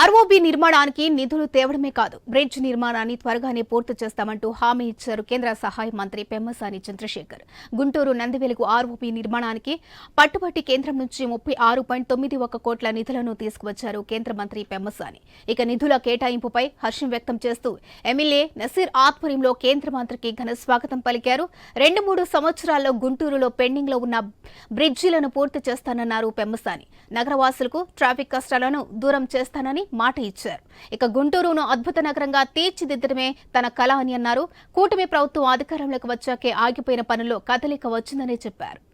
ROB నిర్మాణానికి నిధులు తేవడమే కాదు బ్రిడ్జ్ నిర్మాణాన్ని త్వరగానే పూర్తి చేస్తామంటూ హామీ ఇచ్చారు కేంద్ర సహాయ మంత్రి పెమ్మసాని చంద్రశేఖర్. గుంటూరు నందివెలుగు ఆర్ఓబీ నిర్మాణానికి పట్టుబట్టి కేంద్రం నుంచి ముప్పై ఆరు పాయింట్ తొమ్మిది ఒక కోట్ల నిధులను తీసుకువచ్చారు కేంద్ర మంత్రి పెమ్మసాని. ఇక నిధుల కేటాయింపుపై హర్షం వ్యక్తం చేస్తూ ఎమ్మెల్యే నసీర్ ఆధ్వర్యంలో కేంద్ర మంత్రికి ఘన స్వాగతం పలికారు. రెండు మూడు సంవత్సరాల్లో గుంటూరులో పెండింగ్లో ఉన్న బ్రిడ్జిలను పూర్తి చేస్తానన్నారు పెమ్మసాని. నగరవాసులకు ట్రాఫిక్ కష్టాలను దూరం చేస్తానని మాట ఇచ్చారు. ఇక గుంటూరును అద్భుత నగరంగా తీర్చిదిద్దడమే తన కళ అని అన్నారు. కూటమి ప్రభుత్వం అధికారంలోకి వచ్చాకే ఆగిపోయిన పనుల్లో కదలిక వచ్చిందని చెప్పారు.